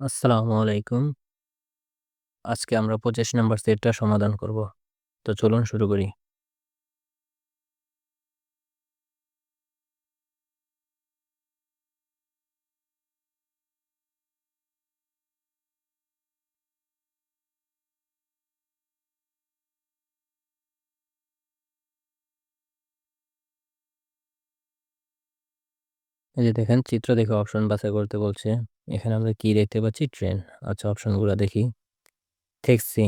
আসসালামু আলাইকুম। আজকে আমরা পঁচিশ নম্বর সেটটা সমাধান করব। তো চলুন শুরু করি। এই যে দেখেন চিত্র দেখে অপশন বাছাই করতে বলছে। এখানে আমরা কি দেখতে পাচ্ছি? ট্রেন। আচ্ছা অপশনগুলো দেখি। Taxi,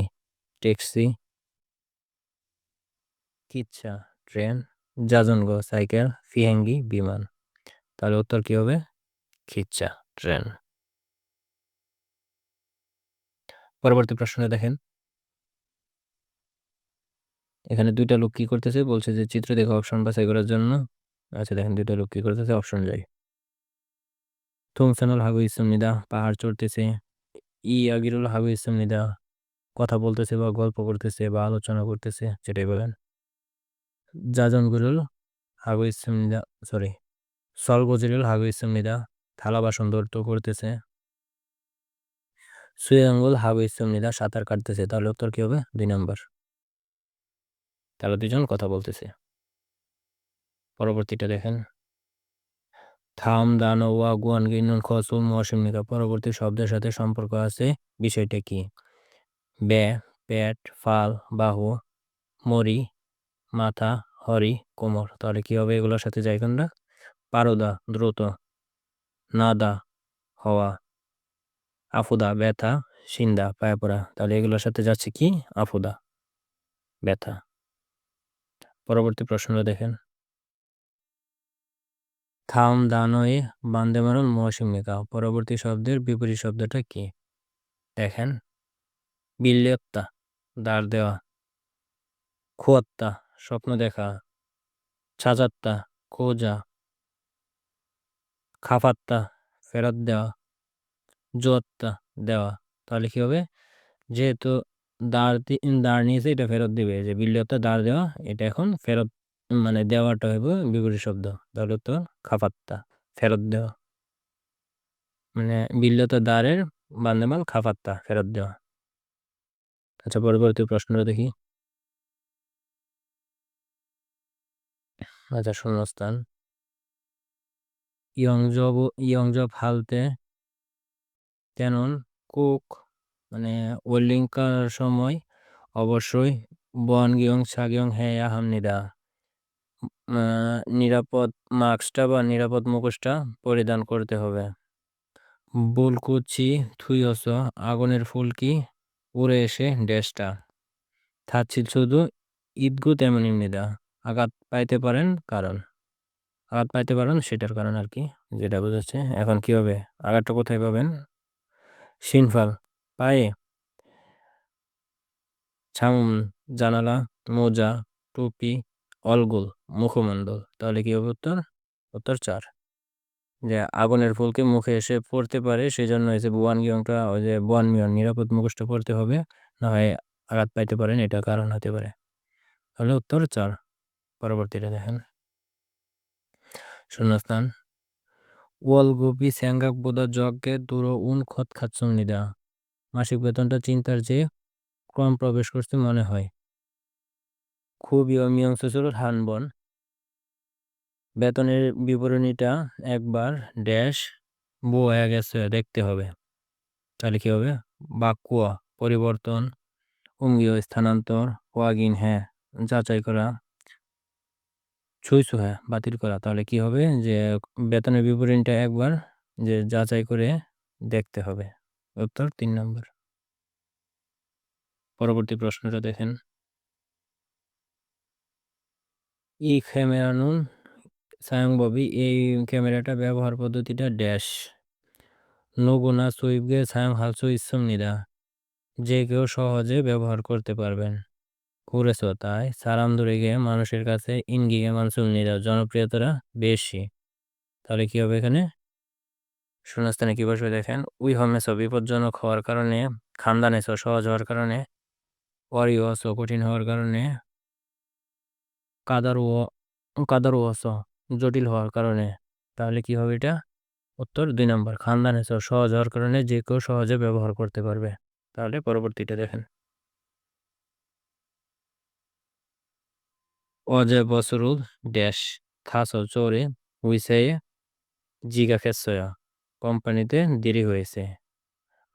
taxi. কিচ্ছা, ট্রেন। জাজনগ, সাইকেল। ফিহেঙ্গি, বিমান। তাহলে উত্তর কি হবে? খিচ্চা, ট্রেন। পরবর্তী প্রশ্নে দেখেন। এখানে দুইটা লোক কি করতেছে? বলছে যে চিত্র দেখে অপশন বাছাই করার জন্য। আচ্ছা দেখেন দুইটা লোক কি করতেছে? অপশন যাই। 통선을 하고 있습니다. পাহাড় চড়তেছে। ইয়াগিরুল হাগু ইসলামনিদা কথা বলতেছে বা গল্প করতেছে বা আলোচনা করতেছে যেটাই বলেন জাজনগুরুল হাগু ইসলামনিদা সরি সলগজিরুল হাগু ইসলামনিদা থালা বাসন ধরত করতেছে সুয়াঙ্গুল হাগু ইসলামনিদা সাঁতার কাটতেছে তাহলে উত্তর কি হবে দুই নম্বর তাহলে দুজন কথা বলতেছে পরবর্তীটা দেখেন থাম দান ওয়া গুয়ান গিনুন খসুল মৌসুমিকা পরবর্তী শব্দের সাথে সম্পর্ক আছে, বিষয়টা কি? বে, পেট, ফাল, বাহু, মরি, মাথা, হরি, কোমর। তাহলে কি হবে এগুলোর সাথে যাই কোনটা পারদা, দ্রুত, নাদা, হওয়া, আফুদা, ব্যথা, সিন্দা পায়ে পড়া তাহলে এগুলোর সাথে যাচ্ছে কি? আফুদা, ব্যথা। পরবর্তী প্রশ্নটা দেখেন। থাম, দানয়ে, বান্দে মারুন মৌসুমিকা পরবর্তী শব্দের বিপরীত শব্দটা কি? দেখেন। বিল্লেপ্তা দাঁড় দেওয়া। খোয়াত্তা, স্বপ্ন দেখা। ছাজাত্তা, খোঁজা। খাফাত্তা, ফেরত দেওয়া। জোয়াত্তা, দেওয়া। তাহলে কী হবে? যেহেতু দাঁড় দাঁড় নিয়েছে, এটা ফেরত দিবে। যে বিল্লিয়তা দাঁড় দেওয়া, এটা এখন ফেরত মানে দেওয়াটা হইব বিপরীত শব্দ। তাহলে তো খাফাত্তা, ফেরত দেওয়া। মানে বিল্লতা দাঁড়ের বান্দেমাল খাফাত্তা, ফেরত দেওয়া। আচ্ছা পরবর্তী প্রশ্নটা দেখি। আচ্ছা শূন্যস্থান। ইয়ংজব ইয়ংজব হালতে তেনন কুক মানে ওয়েল্ডিং করার সময় অবশ্যই বন গিয়ং সাগিয়ং হ্যাঁ হামনিদা নিরাপদ মাস্কটা বা নিরাপদ মুখোশটা পরিধান করতে হবে। বুলকুচি থুইয়স আগুনের ফুলকি উড়ে এসে ড্যাশটা। থাকছিল শুধু ঈদগু তেমন ইমনিদা আঘাত পাইতে পারেন কারণ। আঘাত পাইতে পারেন সেটার কারণ আর কি, যেটা বোঝাচ্ছে। এখন কি হবে? আঘাতটা কোথায় পাবেন? সিনফাল, পায়ে। ছাউন জানালা, মোজা, টুপি অলগুল মুখমণ্ডল। তাহলে কি হবে উত্তর? উত্তর চার। যে আগুনের ফুলকে মুখে এসে পড়তে পারে সেই জন্য হয়েছে বুয়ান গিয়ংটা, ওই যে বুয়ান মিয়ন, নিরাপদ মুখোশটা পড়তে হবে। না হয় আঘাত পাইতে পারেন, এটা কারণ হতে পারে। তাহলে উত্তর চার। পরবর্তীটা দেখেন। শূন্যস্থান। ওয়ালগোপি স্যাঙ্গাক বোদা জগকে দুরো উন খত খাচ্ছম নিদা মাসিক বেতনটা চিন্তার যে ক্রম প্রবেশ করতে মনে হয়। খুবই অমিয়ংসুর হানবন বেতনের বিবরণীটা একবার ড্যাশ বয়ে গেছে, দেখতে হবে। তাহলে কি হবে? বাক্য, পরিবর্তন উঙ্গীয় স্থানান্তর, ওয়াগিন হ্যাঁ যাচাই করা, ছুঁইছু হ্যাঁ বাতিল করা। তাহলে কি হবে? যে বেতনের বিবরণীটা একবার যে যাচাই করে দেখতে হবে। উত্তর তিন নম্বর। পরবর্তী প্রশ্নটা দেখেন। ই ক্যামেরানুন সায়ংববী এই ক্যামেরাটা ব্যবহার পদ্ধতিটা ড্যাশ। নগুনা সুইপগে সায়ং হালসু ইসমিদা যে কেউ সহজে ব্যবহার করতে পারবেন। কুরেছ তাই গিয়ে মানুষের কাছে ইনগিগে মানসুল নিরা জনপ্রিয়তারা বেশি। তাহলে কী হবে এখানে? শূন্যস্থানে কী বসবে দেখেন? উই হমেস বিপজ্জনক হওয়ার কারণে খানদানেস সহজ হওয়ার কারণে ওয়ারিওস কঠিন হওয়ার কারণে কাদার ও কাদার ওয়াস জটিল হওয়ার কারণে। তাহলে কি হবে এটা? উত্তর দুই নম্বর খানদান সহজ হওয়ার কারণে যে কেউ সহজে ব্যবহার করতে পারবে। তাহলে পরবর্তীটা দেখেন। অজে বসরুদ ড্যাশ থাস চোরে হুইসে জিগা খেসয়া কোম্পানিতে দেরি হয়েছে।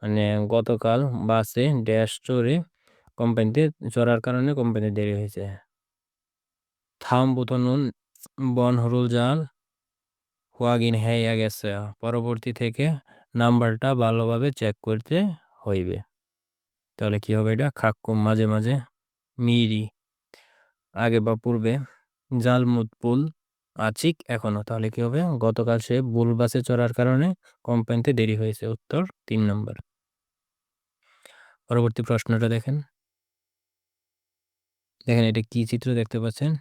মানে গতকাল বাসে ড্যাশ, চোরে কোম্পানিতে চড়ার কারণে কোম্পানিতে দেরি হয়েছে। থাম প্রথম বনহরুল জাল ওয়াগিন হইয়া গেছে। পরবর্তী থেকে নাম্বারটা ভালোভাবে চেক করতে হইবে। তাহলে কি হবে এটা? খাক্কুম মাঝে মাঝে, মিরি। আগে বা পূর্বে জালমুদ পুল আচিক এখনও। তাহলে কি হবে? গতকাল সে বুল বাসে চড়ার কারণে কোম্পানিতে দেরি হয়েছে। উত্তর তিন নম্বর। পরবর্তী প্রশ্নটা দেখেন। দেখেন এটা কি চিত্র দেখতে পাচ্ছেন?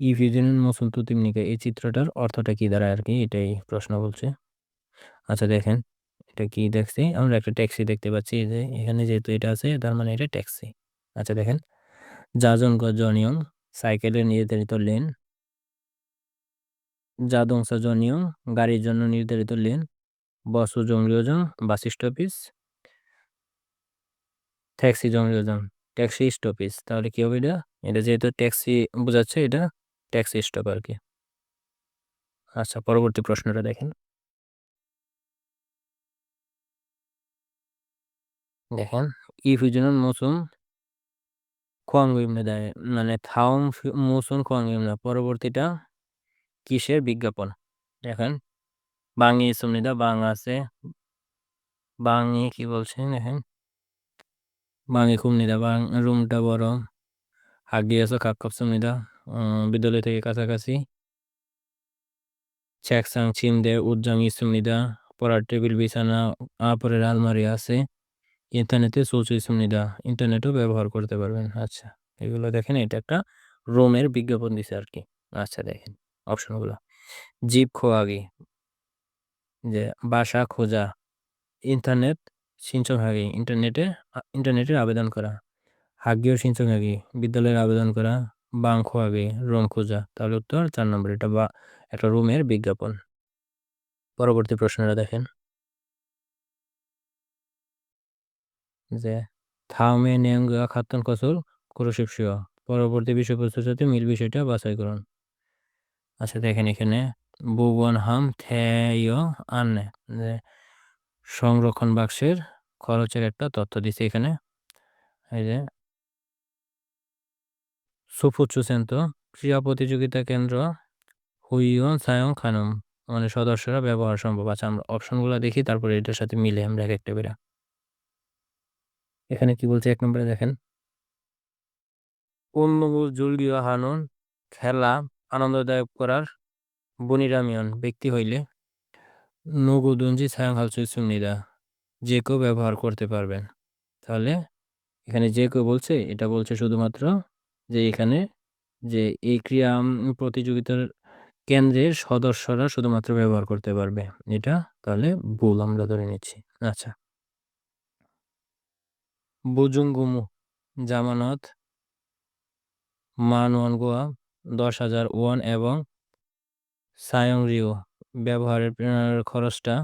ইফিউজেন মসুল তুতিমনিকা এই চিত্রটার অর্থটা কি দাঁড়ায় আর কি এটাই প্রশ্ন বলছে। আচ্ছা দেখেন, এটা কি দেখছি? আমরা একটা ট্যাক্সি দেখতে পাচ্ছি যে এখানে যেহেতু এটা আছে, তার মানে এটা ট্যাক্সি। আচ্ছা দেখেন জাজন জনিয়ং, সাইকেলের নির্ধারিত লেন জাদংসা জনিয়ং, গাড়ির জন্য নির্ধারিত লেন, বসু জংরিয়জন বাস স্টপিস, ট্যাক্সি জংরিয়জন ট্যাক্সি স্টপিস। তাহলে কি হবে এটা? এটা যেহেতু ট্যাক্সি বোঝাচ্ছে, এটা ট্যাক্সি স্টপ আর কি আচ্ছা পরবর্তী প্রশ্নটা দেখেন। দেখেন ইফিউজনাল মৌসুম খোয়াংগুইমনে দেয় মানে থাউং মৌসুম খোয়াংগুইমনা পরবর্তীটা কিসের বিজ্ঞাপন? দেখেন বাংই সুমনিদা বাং আছে বাংই কি বলছেন দেখেন? বাংই খুমনিদা বাং রুমটা বড়, হাগি আছে কাপ সুমনিদা বিদ্যালয় থেকে কাছাকাছি। চেকসাং চিমদে উজ্জাং ইসুমনিদা পড়ার টেবিল, বিছানা আপরের আলমারি আছে। ইন্টারনেটে চলছে ইসুমনিদা ইন্টারনেটও ব্যবহার করতে পারবেন। আচ্ছা এগুলো দেখেন, এটা একটা রোমের বিজ্ঞাপন দিছে আর কি। আচ্ছা দেখেন অপশনগুলো জিপ খোয়াগি যে বাসা খোঁজা, ইন্টারনেট সিঞ্চনহাগি ইন্টারনেটে ইন্টারনেটের আবেদন করা। হাগিও সিঞ্চনহাগি বিদ্যালয়ের আবেদন করা বাং খোয়াগি রুম খোঁজা। তাহলে উত্তর, চার নম্বর। এটা বা একটা রুমের বিজ্ঞাপন। পরবর্তী প্রশ্নটা দেখেন। যে, থামে নেঙ্গা খাতন কসুল কুরুশিপসিও পরবর্তী বিষয়বস্তুর সাথে মিল বিষয়টা বাছাই করুন। আচ্ছা দেখেন এখানে। বুবন হাম থেয় আনে যে, সংরক্ষণ বাক্সের খরচের একটা তথ্য দিছে এখানে। এই যে সুফুচুসেন্ত ক্রিয়া প্রতিযোগিতা কেন্দ্র হুইয়ন সায়ং খানম মানে সদস্যরা ব্যবহার সম্ভব আছে। আমরা অপশনগুলো দেখি, তারপরে এটার সাথে মিলে আমরা এক একটা বেরা এখানে কি বলছে? এক নম্বরে দেখেন। উন্মুল জুলগীয় হানন খেলা আনন্দদায়ক করার বনিরামিয়ন, ব্যক্তি হইলে। নগুদঞ্জি ছায়াং হালচুই সুমনিদা যে কেউ ব্যবহার করতে পারবেন। তাহলে এখানে যে কেউ বলছে, এটা বলছে শুধুমাত্র যে এখানে যে এই ক্রিয়া প্রতিযোগিতার কেন্দ্রের সদস্যরা শুধুমাত্র ব্যবহার করতে পারবে। এটা তাহলে ভুল আমরা ধরে নিচ্ছি। আচ্ছা। বুজুঙ্গুমু জামানত মান ওয়ান গোয়া দশ হাজার ওয়ান এবং সায়ং রিও ব্যবহারের খরচটা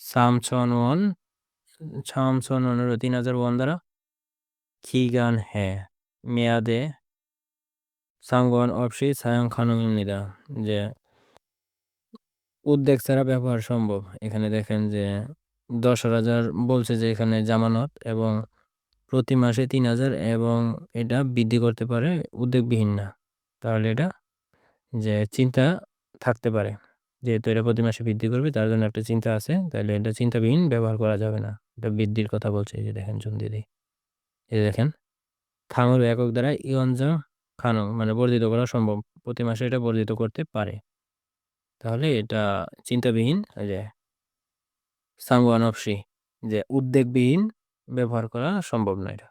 সামছন ওয়ান সামছন ওয়ানের তিন হাজার ওয়ান দ্বারা খিগান হ্যাঁ মেয়াদে সাংগন অপসি সায়ং খানুমিনিদা যে উদ্বেগ ছাড়া ব্যবহার সম্ভব এখানে দেখেন যে দশ হাজার বলছে যে এখানে জামানত এবং প্রতি মাসে তিন হাজার এবং এটা বৃদ্ধি করতে পারে উদ্বেগবিহীন না তাহলে এটা যে চিন্তা থাকতে পারে যেহেতু এটা প্রতি মাসে বৃদ্ধি করবে তার জন্য একটা চিন্তা আছে তাহলে এটা চিন্তাবিহীন ব্যবহার করা যাবে না এটা বৃদ্ধির কথা বলছে, এই যে দেখেন জুন দিদি এই দেখেন থাঙর একক দ্বারা ইয়ঞ্জা খানো মানে বর্ধিত করা সম্ভব, প্রতি মাসে এটা বর্ধিত করতে পারে। তাহলে এটা চিন্তাবিহীন যে সাংওয়ান অফসি যে উদ্বেগবিহীন ব্যবহার করা সম্ভব নয় এটা।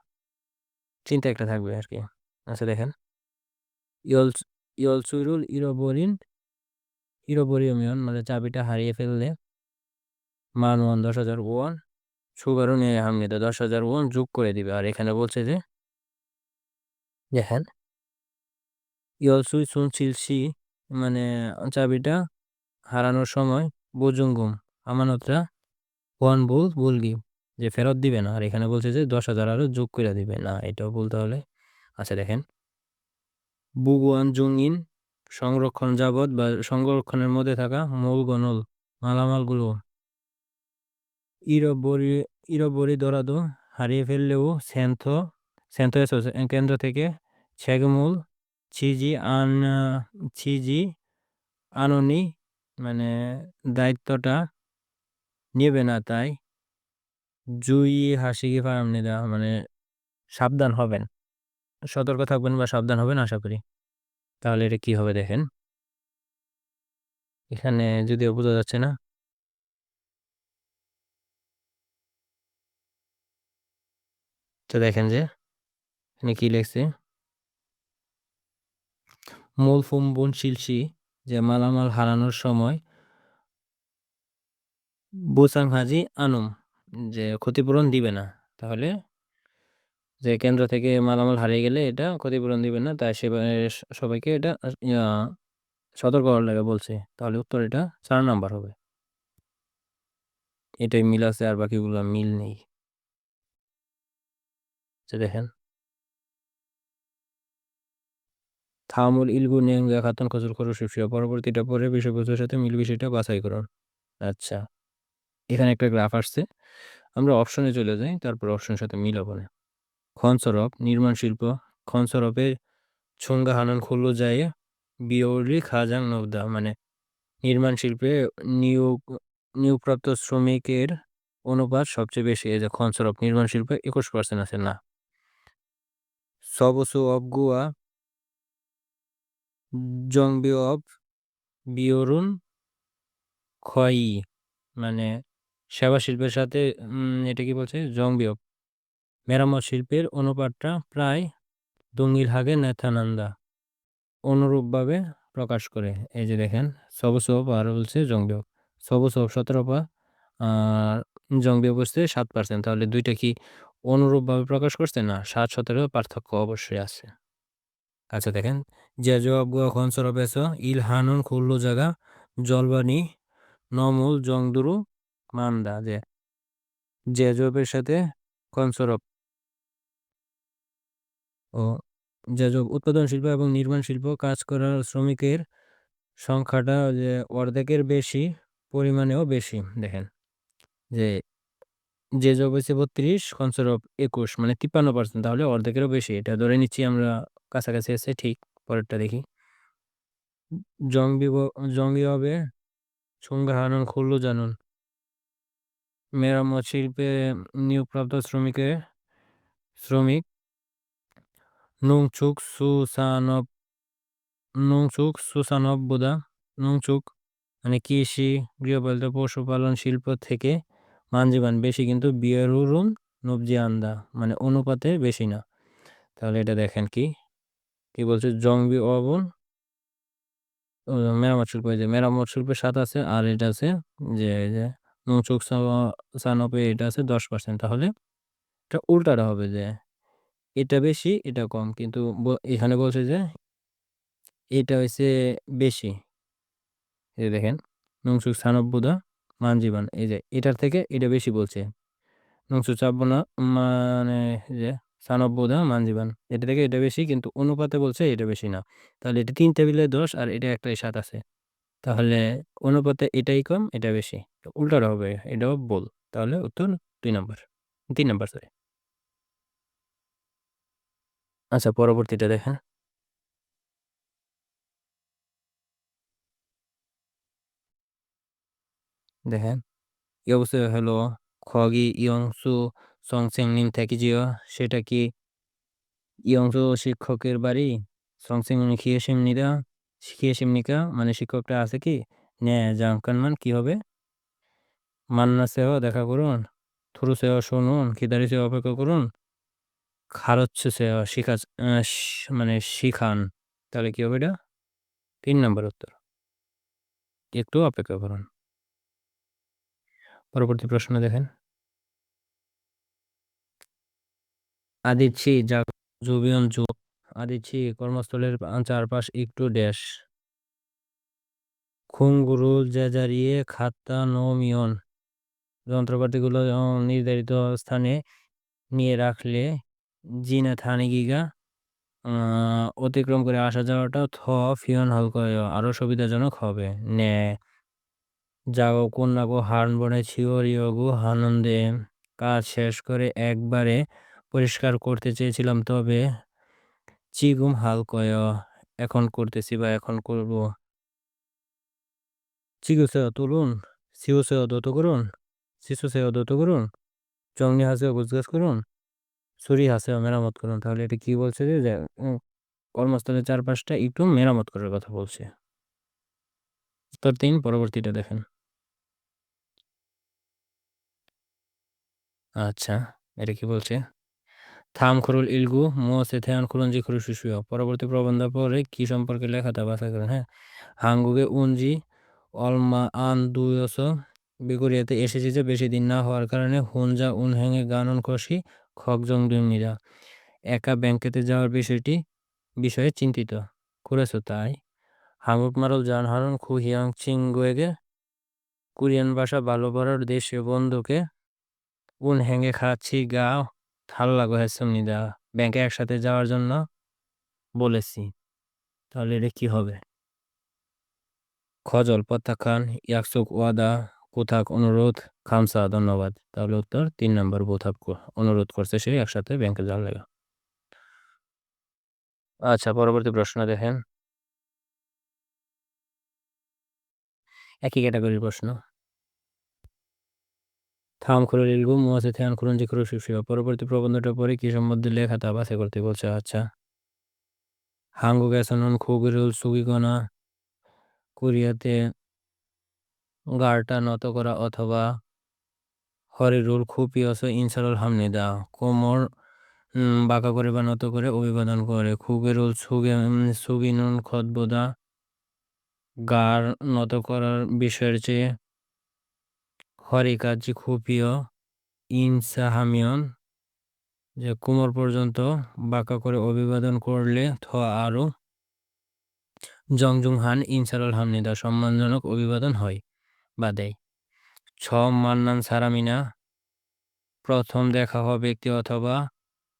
চিন্তা একটা থাকবে আর কি। আচ্ছা দেখেন, ইয়ল ইয়ল চুইরুল ইরোবরিন, ইরোবরিয়মিয়ন মানে চাবিটা হারিয়ে ফেললে মান ওয়ান দশ হাজার ওয়ান। সুগারও নিয়ে হামনিতে দশ হাজার ওয়ান যোগ করে দিবে। আর এখানে বলছে যে দেখেন ইয়ল সুই সুন সিলসি মানে চাবিটা হারানোর সময় বুজুঙ্গুম আমানতরা ওয়ান বুল বুলগি যে ফেরত দিবে না। আর এখানে বলছে যে দশ হাজার আরও যোগ করে দিবে। না এটাও বলতে হলে আচ্ছা দেখেন। বুগুয়ান জুঙ্গিন সংরক্ষণ যাবৎ বা সংরক্ষণের মধ্যে থাকা মৌগনল মালামালগুলো ইরবরি দরাদো হারিয়ে ফেললেও স্যান্থ কেন্দ্র থেকে ছেগমূল ছিজি আন ছিজি আননি মানে দায়িত্বটা নেবে না তাই জুই হাসিকে ফার্ম নিদা মানে সাবধান হবেন সতর্ক থাকবেন বা সাবধান হবেন আশা করি তাহলে এটা কি হবে দেখেন এখানে যদিও বোঝা যাচ্ছে না তো দেখেন যে, এখানে কি লেখছে? মূল ফুম্বন শিলসি যে মালামাল হারানোর সময় বোসাং হাজি আনুম, যে ক্ষতিপূরণ দিবে না। তাহলে যে কেন্দ্র থেকে মালামাল হারিয়ে গেলে এটা ক্ষতিপূরণ দিবে না, তাই সে সবাইকে এটা সতর্ক করার লাগে বলছে। তাহলে উত্তর এটা চার নাম্বার হবে। এটাই মিল আছে আর বাকিগুলো মিল নেই। দেখেন। থামুল ইলগু নেঙ্গা খাতন খজুর খরু শিবশিয়া পরবর্তীটা পরে বিষয়বস্তুর সাথে মিল বিষয়টা বাছাই করুন। আচ্ছা এখানে একটা গ্রাফ আসছে। আমরা অপশনে চলে যাই, তারপর অপশনের সাথে মিলাবো না। খনসরপ নির্মাণ শিল্প খনসরপে ছুঙ্গা হানান খুল্লো যায় বিয়লি খাজাং নবদা মানে নির্মাণ শিল্পে নিয়োগ, নিয়োগপ্রাপ্ত শ্রমিকের অনুপাত সবচেয়ে বেশি। এই যে খনসরপ নির্মাণ শিল্পে একুশ পার্সেন্ট আছে, না। অব গুয়া জংবিও অব বিয়রুন খয়ি মানে সেবা শিল্পের সাথে এটা কি বলছে? জংবিয়ব মেরামত শিল্পের অনুপাতটা প্রায় দঙ্গিল হাগে নেথানন্দা অনুরূপভাবে প্রকাশ করে। এই যে দেখেন সবসব আর বলছে জংবিয়ব সবসব সতেরো পা আর জংবিয়ব বসছে সাত পার্সেন্ট তাহলে দুইটা কি অনুরূপভাবে প্রকাশ করছে না, সাত সতেরো পার্থক্য অবশ্যই আছে। আচ্ছা দেখেন যে জবাব গুয়া খনসর বেস ইল হানুন, খুল্লু জায়গা জলবানি, নমুল, জংদুরু, মান্দা, যে যে জবের সাথে খনসরব ও যে জব উৎপাদন শিল্প এবং নির্মাণ শিল্প কাজ করার শ্রমিকের সংখ্যাটা যে অর্ধেকের বেশি, পরিমাণেও বেশি, দেখেন, যে যে জব হয়েছে বত্রিশ খনসরব একুশ মানে তিপ্পান্ন পার্সেন্ট তাহলে অর্ধেকেরও বেশি। এটা ধরে নিচ্ছি আমরা কাছাকাছি আছে, ঠিক, পরেরটা দেখি। জঙ্গি জঙ্গি হবে সঙ্গে হানুন খুল্লু জানুন। মেরামত শিল্পে নিয়োগপ্রাপ্ত শ্রমিকের, শ্রমিক, নুংচুক সুসানব নুংচুক সুসানব বোদা, নুংচুক মানে কৃষি, গৃহপালিত পশুপালন শিল্প থেকে মানজীবান বেশি কিন্তু বিয়ারুরুন নবজি আন্দা মানে অনুপাতে বেশি না। তাহলে এটা দেখেন কি কি বলছে? জংবি অবন মেরামত শিল্প যে মেরামত শিল্পের সাথে আছে, আর এটা আছে যে যে নুচুক সানপে, এটা আছে দশ পার্সেন্ট তাহলে এটা উল্টাটা হবে যে, এটা বেশি, এটা কম। কিন্তু এখানে বলছে যে, এটা হচ্ছে বেশি। এই দেখেন নুংসুক সানব্বুদা মানজীবন, এই যে এটার থেকে এটা বেশি বলছে। নুংসুক চাব্বনা মানে যে সানব্বুদা, মানজীবন, এটা থেকে এটা বেশি, কিন্তু অনুপাতে বলছে এটা বেশি না। তাহলে এটা তিন টেবিলে দশ, আর এটা একটাই সাত আছে। তাহলে অনুপাতে এটাই কম, এটা বেশি। উল্টাটা হবে, এটাও বল। তাহলে উত্তর দুই নম্বর, তিন নম্বর সরি আচ্ছা পরবর্তীটা দেখেন। দেখেন কি অবস্থা হলো খগি ইয়ংসু সংসেং নিম থাকিজিও। সেটা কি ইয়ংসু শিক্ষকের বাড়ি? সংসেং খিয়েসিমনিদা খিয়েসিমনিকা মানে শিক্ষকটা আছে কি? নে জাংকানমান কি হবে? মান্না সেহ, দেখা করুন। থুরু সেহ শুনুন, খিদারি সেহ অপেক্ষা করুন। খারচ্ছে সেহ, শিখা মানে শিখান। তাহলে কি হবে এটা? তিন নম্বর উত্তর। একটু অপেক্ষা করুন। পরবর্তী প্রশ্ন দেখেন। আদিচ্ছি যা জুবিয়ন যু আদিচ্ছি, কর্মস্থলের চারপাশ একটু ড্যাশ। খুঙ্গুরুল জেজারিয়ে খাত্তা নমিয়ন, যন্ত্রপাতিগুলো নির্ধারিত স্থানে নিয়ে রাখলে জিনা থানি গিগা অতিক্রম করে আসা যাওয়াটা থ ফিয়ন হালকা আরও সুবিধাজনক হবে। নে যাও, কন্যাগো হার্ন বনে ছিওরিয়গু আনন্দে কাজ শেষ করে একবারে পরিষ্কার করতে চেয়েছিলাম, তবে চিগুম হাল হালকয় এখন করতেছি বা এখন করব। চিগুসেও তুলুন সিউসেও দত করুন শিশু শিশুসেও দত করুন, চংনি হাসেও গুজগাছ করুন ছুরি হাসেও মেরামত করুন। তাহলে এটা কি বলছে যে কর্মস্থলের চারপাশটা একটু মেরামত করার কথা বলছে। উত্তর তিন পরবর্তীটা দেখেন। আচ্ছা এটা কি বলছে? থাম খুরুল ইলগু মোসে থেয়ান খুলঞ্জি খুরু শিশুয় পরবর্তী প্রবন্ধ পরে কি সম্পর্কে লেখা তা বাছাই করেন? হ্যাঁ হাঙ্গুগে উনজি অলমা আন দুয়স বিগুরিয়াতে এসেছে যে বেশি দিন না হওয়ার কারণে হুনজা উনহ্যাঙে গানন কষি খকজং দুমনিরা একা ব্যাংকেতে যাওয়ার বিষয়টি, বিষয়ে চিন্তিত। করেছ তাই? হাঙ্গুক মারল জানহারন খু হিয়াং চিংগুয়েগে কোরিয়ান ভাষা ভালো পড়ার দেশীয় বন্ধুকে উন হ্যাঙ্গে খাচ্ছি গা ভালো লাগো হ্যাসমনিদা ব্যাংকে একসাথে যাওয়ার জন্য বলেছি, তাহলে এটা কি হবে? খজল প্রত্যাখ্যান ইয়াকসুক, ওয়াদা, কোথাক, অনুরোধ, খামসা, ধন্যবাদ। তাহলে উত্তর, তিন নম্বর বোথাপ অনুরোধ করছে সে একসাথে ব্যাংকে যাওয়ার লাগে। আচ্ছা পরবর্তী প্রশ্ন দেখেন। একই ক্যাটাগরির প্রশ্ন। থাম খুলে লিলগু মুয়াসে থ্যান খুলুন যে খুরু শিশু পরবর্তী প্রবন্ধটা পরে কি সম্বন্ধে লেখা তা বাছাই করতে বলছে। আচ্ছা। হাঙ্গু গ্যাসনন খুগিরুল সুগিগনা কোরিয়াতে গাড়টা নত করা অথবা হরিরুল খুপিয়স ইনসারুল হামনিদা কোমর উম, বাঁকা করে বা নত করে অভিবাদন করে। খুগেরুল সুগে সুগিনুন খদবোদা। গার নত করার বিষয়ের চেয়ে হরিকাজি খুপিয় ইনসাহামিয়ন যে কোমর পর্যন্ত বাঁকা করে অভিবাদন করলে থ আরও জংজুং হান ইনসারুল হামনিদা সম্মানজনক অভিবাদন হয় বা দেয়। ছ, মান্নান সারামিনা। প্রথম দেখা হওয়া ব্যক্তি অথবা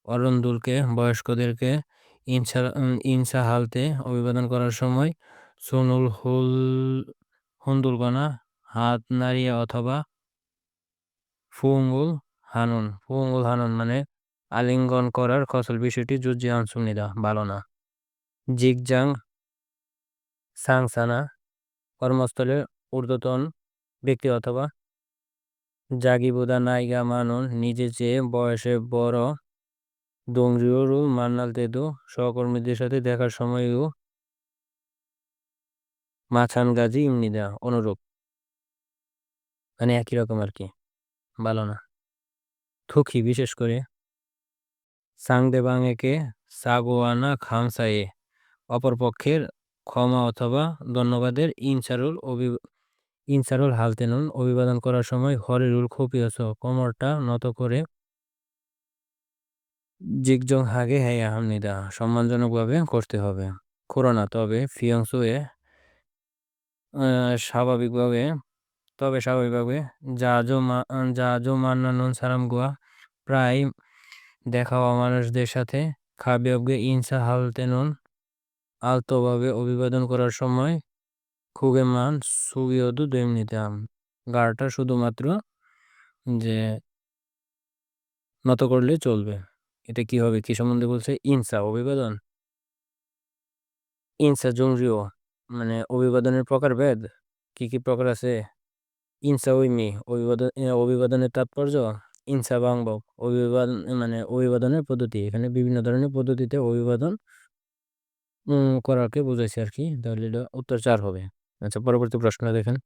অরন্দুলকে বয়স্কদেরকে ইনসা ইনসা হালতে অভিবাদন করার সময় সোনুল হুল, হুন্দুলগনা, হাত নাড়িয়ে অথবা ফুঙ্গুল হানুন। ফুঙ্গুল হানুন মানে আলিঙ্গন করার কৌশল বিষয়টি জুজি আনসুনিদা ভালো না জিগজাং সাংসানা কর্মস্থলে ঊর্ধ্বতন ব্যক্তি অথবা জাগিবুদা নাইগা মানুন। নিজে চেয়ে বয়সে বড় দোংরিওরু মান্নাল তেদু সহকর্মীদের সাথে দেখার সময়ও মাছান গাজি ইমনিদা অনুরূপ। মানে একই রকম আর কি। ভালো না। থুকি বিশেষ করে। সাংদেবাংএকে সাগোয়ানা খামসায়ে অপরপক্ষের ক্ষমা অথবা ধন্যবাদের ইনসারুল অভি, ইনসারুল হালতেনুন অভিবাদন করার সময় হরিরুল খুপিয়স কোমরটা নত করে জিগজং হাগে হ্যাঁ আহমনিদা সম্মানজনকভাবে করতে হবে। করোনা তবে ফিয়ংসুয়ে স্বাভাবিকভাবে তবে স্বাভাবিকভাবে জাজো মা জাজো মান্নানুন সারাম গোয়া, প্রায় দেখা হওয়া মানুষদের সাথে খাবিয়বগে ইনসা হালতেনুন আলতোভাবে অভিবাদন করার সময় খুগে মান সুগিয়দু দৈম নিতাম গাড়টা শুধুমাত্র যে নত করলে চলবে। এটা কি হবে, কি সম্বন্ধে বলছে? ইনসা, অভিবাদন? ইনসা জংরিও মানে অভিবাদনের প্রকারভেদ কি কি প্রকার আছে? ইনসা উইমি অভিবাদন অভিবাদনের তাৎপর্য? ইনসা বাংবক অভিবাদন মানে অভিবাদনের পদ্ধতি। এখানে বিভিন্ন ধরনের পদ্ধতিতে অভিবাদন করাকে বোঝাইছে আর কি তাহলে এটা উত্তর চার হবে। আচ্ছা পরবর্তী প্রশ্ন দেখেন।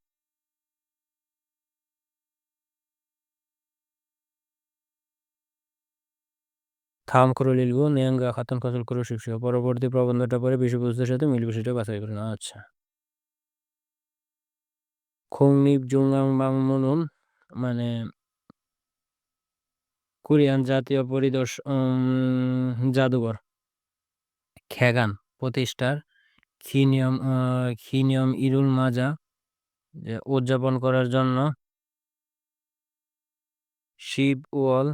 থাম করে লিখব নেয়াঙ্গা, খাতন কসল করে শিখছে পরবর্তী প্রবন্ধটা পরে বিষয়বস্তুর সাথে মিল বিষয়টা বাছাই করুন। আচ্ছা। খংনিপ জুঙ্গাং বাংমনুন মানে কোরিয়ান জাতীয় পরিদর্শন জাদুঘর। খ্যাগান প্রতিষ্ঠার খিনিয়ম খিনিয়ম ইরুল মাজা উদযাপন করার জন্য। শিব ওয়াল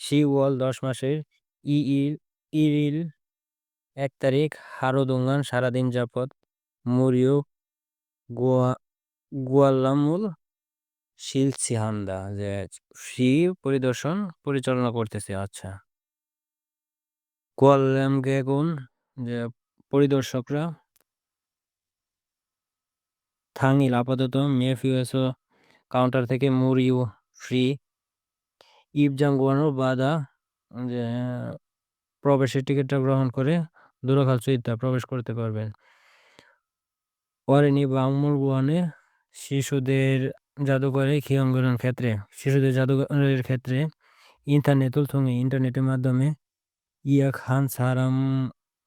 শিব ওয়াল দশ মাসের ই ইরিল এক তারিখ হারোদুঙ্গান সারাদিন যাপত মরিও গোয়া গোয়াল্লামুল শিলসিহান্দা যে শ্রী পরিদর্শন পরিচালনা করতেছে আচ্ছা। যে পরিদর্শকরা। আপাতত কাউন্টার থেকে মুরিও ফ্রি ইবজাঙ্গুয়ানো বাদা যে প্রবেশের টিকিটটা গ্রহণ করে দুরাখাল চৈত্যা প্রবেশ করতে পারবেন। পরেনি বাংমুর গুয়ানে শিশুদের জাদুঘরে খিয়ঙ্গনের ক্ষেত্রে, শিশুদের জাদুঘরের ক্ষেত্রে ইন্টারনেটুল থঙ্গে ইন্টারনেটের মাধ্যমে ইয়া খান সারাম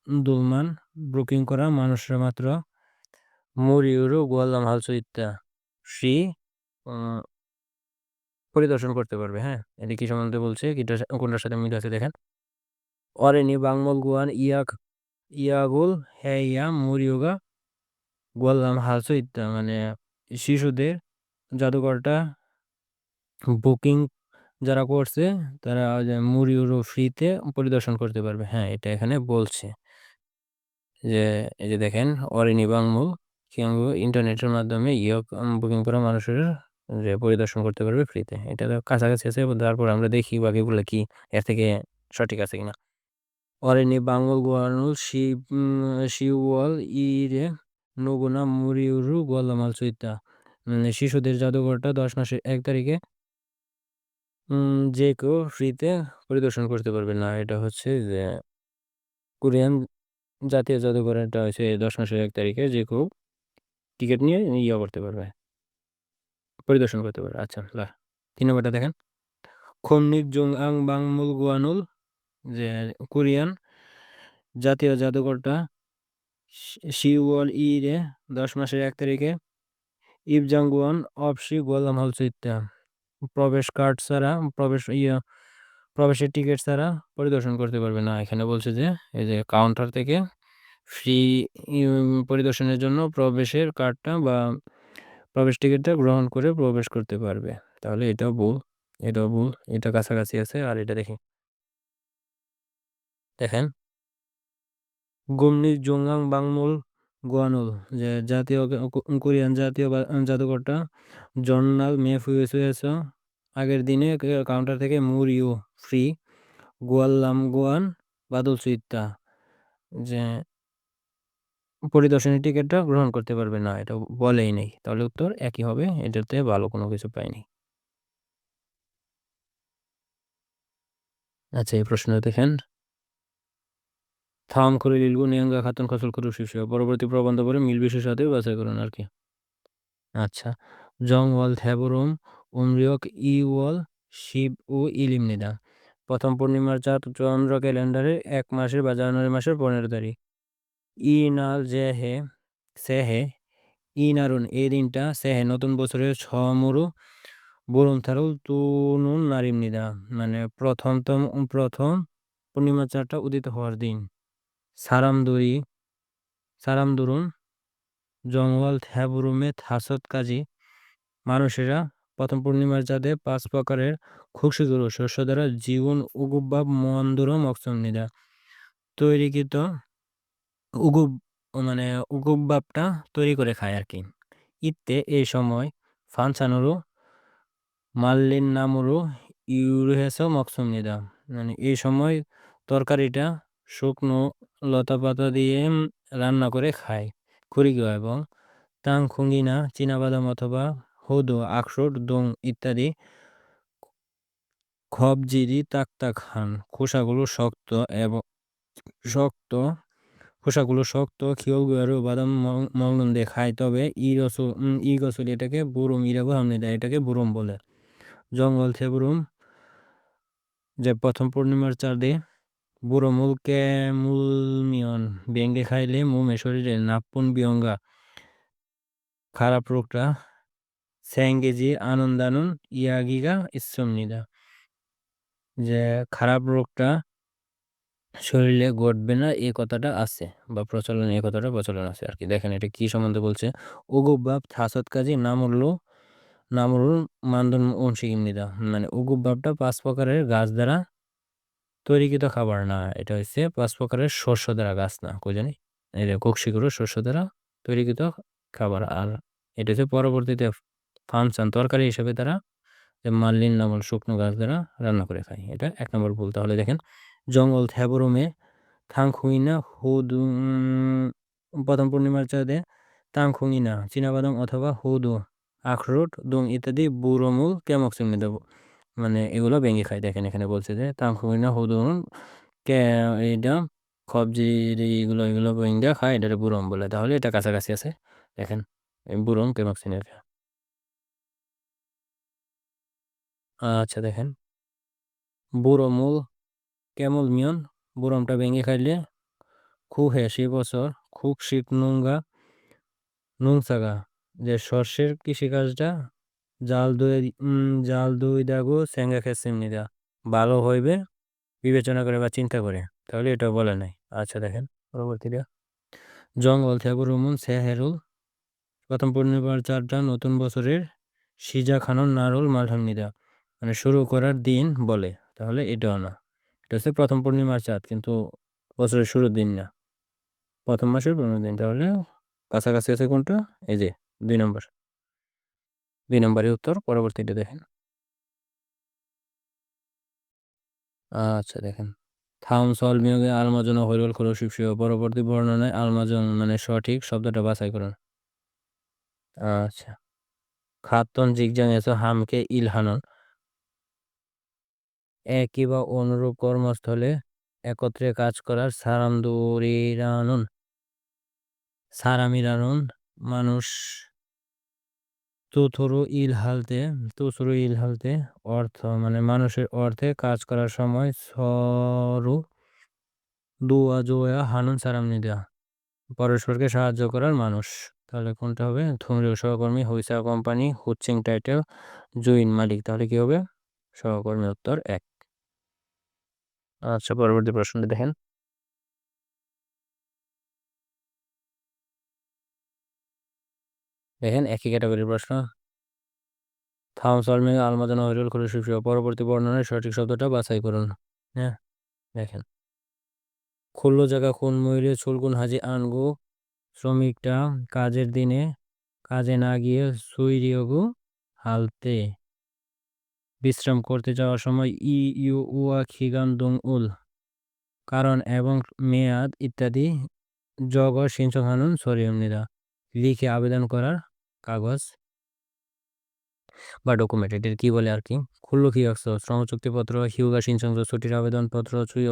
দুলমান বুকিং করা মানুষরা মাত্র মরিউরু গোয়াল্লাম হালসো ইত্যা শ্রী পরিদর্শন করতে পারবে হ্যাঁ? এটা কি সম্বন্ধে বলছে? কোনটার সাথে মিল আছে দেখেন। অরেনি বাংমল গুয়ান ইয়াক, ইয়াগুল হ্যাঁ ইয়া মরিউগা গোয়াল্লাম হালসো ইত্যা মানে শিশুদের জাদুঘরটা বুকিং যারা করছে, তারা মুরিউরো ফ্রিতে পরিদর্শন করতে পারবে। হ্যাঁ এটা এখানে বলছে। যে, এই যে দেখেন অরিনি বাংমু কিংবা ইন্টারনেটের মাধ্যমে ইয়ক বুকিং করা মানুষের যে পরিদর্শন করতে পারবে ফ্রিতে। এটা তো কাছাকাছি আছে তারপর আমরা দেখি বাকিগুলো কি, এর থেকে সঠিক আছে কিনা। অরিনি বাংল গোয়ানুল, শিব শিওয়াল ইরে নগুনা চৈতা। মানে শিশুদের জাদুঘরটা দশ মাসের এক তারিখে যে কেউ ফ্রিতে পরিদর্শন করতে পারবে না। এটা হচ্ছে যে, কোরিয়ান জাতীয় জাদুঘর এটা হচ্ছে দশ মাসের এক তারিখে যে কেউ টিকিট নিয়ে ইয়ে করতে পারবে, পরিদর্শন করতে পারবে। আচ্ছা লা, তিন নম্বরটা দেখেন। খমনিক জং আং বাংমুল গুয়ানুল, যে কোরিয়ান জাতীয় জাদুঘরটা শিওয়াল ই রে দশ মাসের এক তারিখে। ইবজাংগুয়ান অফসি গোয়ালাম হল চিত্তা প্রবেশ কার্ড ছাড়া, প্রবেশ ইয়া, প্রবেশের টিকিট ছাড়া পরিদর্শন করতে পারবে না। এখানে বলছে যে, এই যে কাউন্টার থেকে ফ্রি পরিদর্শনের জন্য প্রবেশের কার্ডটা বা প্রবেশ টিকিটটা গ্রহণ করে প্রবেশ করতে পারবে। তাহলে এটাও ভুল এটাও ভুল, এটা কাছাকাছি আছে, আর এটা দেখি। দেখেন। গুমনি জোঙ্গাং বাংমুল গোয়ানুল যে জাতীয় কোরিয়ান জাতীয় জাদুঘরটা। জর্নাল মে ফুয়েছে আগের দিনে কাউন্টার থেকে মুরিও ফ্রি গোয়াল্লাম গোয়ান বাদল সুইত্তা যে পরিদর্শনী টিকিটটা গ্রহণ করতে পারবে না, এটা বলেই নেই। তাহলে উত্তর একই হবে, এটাতে ভালো কোনো কিছু পাইনি। আচ্ছা এই প্রশ্ন দেখেন। থাম করে লিলগু নিয়ঙ্গা খাতুন, খসল করু শিশু পরবর্তী প্রবন্ধ পরে মিল বিশের সাথে বাছাই করুন আর কি। আচ্ছা জং ওয়াল থ্যাবরুম উমরিয়ক ই ওয়াল শিব ও ইলিমনিদা প্রথম পূর্ণিমার চাঁদ চন্দ্র ক্যালেন্ডারে এক মাসের বা জানুয়ারি মাসের পনেরো তারিখ। ই নাল জে হে, সে হে ই নারুন এই দিনটা সে হে, নতুন বছরের ছ মরু বরুণ থারুল নারিম নিদা। মানে প্রথমতম, প্রথম পূর্ণিমা চাঁদটা উদিত হওয়ার দিন। সারাম দরি সারাম দরুন জঙ্গল, থ্যাবরুমে, থাসত কাজী, মানুষেরা প্রথম পূর্ণিমার চাঁদে পাঁচ প্রকারের খুব খুশিগুরু শস্য দ্বারা জীবন উগুবাব মন্দুর মকসম নিদা তৈরিকৃত উগুব মানে উগুবাবটা তৈরি করে খায় আর কি। ইতে এই সময় ফানসানুরু মাল্লিন নামুরু ইউরুহেস মকসুম নিদা মানে এই সময় তরকারিটা শুকনো লতা পাতা দিয়ে রান্না করে খায়। খুরিগো এবং তাং খুঙ্গিনা, চীনাবাদাম অথবা হদু আকসর দং ইত্যাদি খবজিরি তাক খান। খোসাগুলো শক্ত এবং, শক্ত, খোসাগুলো শক্ত খিও গুয়ারো বাদাম মগ্ন দিয়ে খায়। তবে ই রসুল ই গসুল এটাকে বুরুম ইরাগো দেয়, এটাকে বুরুম বলে। জঙ্গল বুরুম, যে প্রথম পূর্ণিমার চাঁদে বুড়ো মূলকে মূলমিয়ন বেঙ্গে খাইলে মোমে শরীরে নাপুন বিয়ঙ্গা খারাপ রোগটা স্যাঙ্গেজি আনন্দানুন ইয়াগিগা ইসমনিদা যে খারাপ রোগটা শরীরে ঘটবে না এই কথাটা আছে বা প্রচলন এই কথাটা প্রচলন আছে আর কি দেখেন এটা কি সম্বন্ধে বলছে উগুব বাপ থাসত কাজী নামুল্লু নামুল মান্দন অংশীমনিদা মানে উগুব বাপটা পাঁচ প্রকারের গাছ দ্বারা তৈরিকৃত খাবার না, এটা হচ্ছে পাঁচ প্রকারের শস্য দ্বারা গাছ না জানি? এটা কক্ষিগুলো শস্য দ্বারা তৈরিকৃত খাবার, আর এটা হচ্ছে পরবর্তীতে ফাংশন তরকারি হিসেবে তারা যে মাল্লিন নামল শুকনো গাছ দ্বারা রান্না করে খায় এটা এক নম্বর ভুল। তাহলে দেখেন, জঙ্গল থ্যাবরমে থাংখুইনা হুদু প্রথম পূর্ণিমার চাঁদে তাংখুইনা চীনাবাদাম অথবা হুদু, আখরোট দুং ইত্যাদি বুড়োমূল কেমক চিহ্নিত মানে এগুলো ভেঙে খায়। দেখেন এখানে বলছে যে তাংখুইনা হুদু কে এটা সবজি এগুলো এগুলো ভেঙে খায় এটা বুরম বলে। তাহলে এটা কাছাকাছি আছে। দেখেন বুরম চিহ্নিত আচ্ছা দেখেন। বুড়োমূল কেমল মিয়ন, বুরমটা ভেঙে খাইলে খুহে সে বছর, খুব শীত নুঙ্গা, নুংসাগা। যে সর্ষের কৃষিকাজটা জাল দুই জাল দুই দাগো স্যাঙ্গা খেসিমনিদা ভালো হইবে, বিবেচনা করে বা চিন্তা করে। তাহলে এটা বলে নাই। আচ্ছা দেখেন পরবর্তীটা জঙ্গল থেকে রুমুন সেহেরুল। প্রথম পূর্ণিমার চারটা, নতুন বছরের সিজা খানন নারুল মালহামনিদা মানে শুরু করার দিন বলে। তাহলে এটাও না। এটা হচ্ছে প্রথম পূর্ণিমার চাঁদ, কিন্তু বছরের শুরুর দিন না। প্রথম মাসের পনেরো দিন, তাহলে কাছাকাছি আছে কোনটা? এই যে, দুই নম্বর। দুই নম্বরের উত্তর, পরবর্তীটা দেখেন। আচ্ছা দেখেন। থাম সল বিয়োগে আলমাজন হৈরল খরশিপসীয় পরবর্তী বর্ণনায় আলমাজন মানে সঠিক শব্দটা বাছাই করুন আচ্ছা। খাতন, জিগজাং, এসো, হামকে, ইলহানন। একই বা অনুরূপ কর্মস্থলে একত্রে কাজ করার সারামদুরিরানুন সারামিরানুন, মানুষ তুথুরু ইল হালতে তুসুরু ইল হালতে অর্থ মানে মানুষের অর্থে কাজ করার সময় সরু দুয়া জোয়া হানুন সারামনিদা পরস্পরকে সাহায্য করার মানুষ। তাহলে কোনটা হবে? থুমরিও সহকর্মী হুইসা কোম্পানি হুচ্চিং টাইটেল, জুইন মালিক। তাহলে কি হবে? সহকর্মী উত্তর এক। আচ্ছা পরবর্তী প্রশ্নটি দেখেন। দেখেন, একই ক্যাটাগরির প্রশ্ন। থামস অলমিং আলমাদান হরিল খুরুশিব পরবর্তী বর্ণনায় সঠিক শব্দটা বাছাই করুন। হ্যাঁ দেখেন। খুল্লো জায়গা খুন ময়ূরে চুলগুন হাজি আনগু শ্রমিকটা কাজের দিনে কাজে না গিয়ে সুইরিয়গু হালতে। বিশ্রাম করতে যাওয়ার সময় ই, ইউ, উয়া, খিগান, দুং, উল। কারণ এবং মেয়াদ ইত্যাদি জগ সিঞ্চক হানুন সরিয়মনিদা লিখে আবেদন করার কাগজ। বা ডকুমেন্ট এটির কি বলে আর কি? খুল্লু কি শ্রম চুক্তিপত্র হিউগা সিনসংস ছুটির আবেদনপত্র, চুই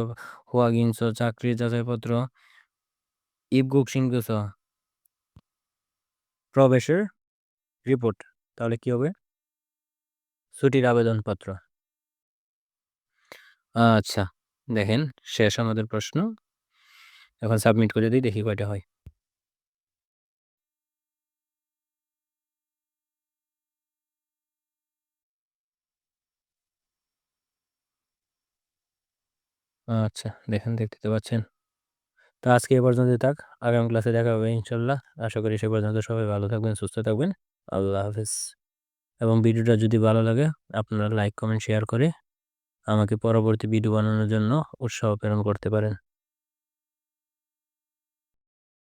হুয়া গিনস চাকরির যাচাইপত্র ইবগুক সিংস প্রবেশের রিপোর্ট, তাহলে কি হবে? ছুটির আবেদনপত্র। আচ্ছা দেখেন, শেষ আমাদের প্রশ্ন। এখন সাবমিট করে দিই, দেখি কয়টা হয়। আচ্ছা দেখেন, দেখতে তো পাচ্ছেন। তো আজকে এ পর্যন্ত থাক। আগামী ক্লাসে দেখা হবে, ইনশাল্লাহ। আশা করি সে পর্যন্ত সবাই ভালো থাকবেন, সুস্থ থাকবেন। আল্লাহ হাফেজ। এবং ভিডিওটা যদি ভালো লাগে, আপনারা লাইক, কমেন্ট, শেয়ার করে আমাকে পরবর্তী ভিডিও বানানোর জন্য উৎসাহ প্রেরণ করতে পারেন।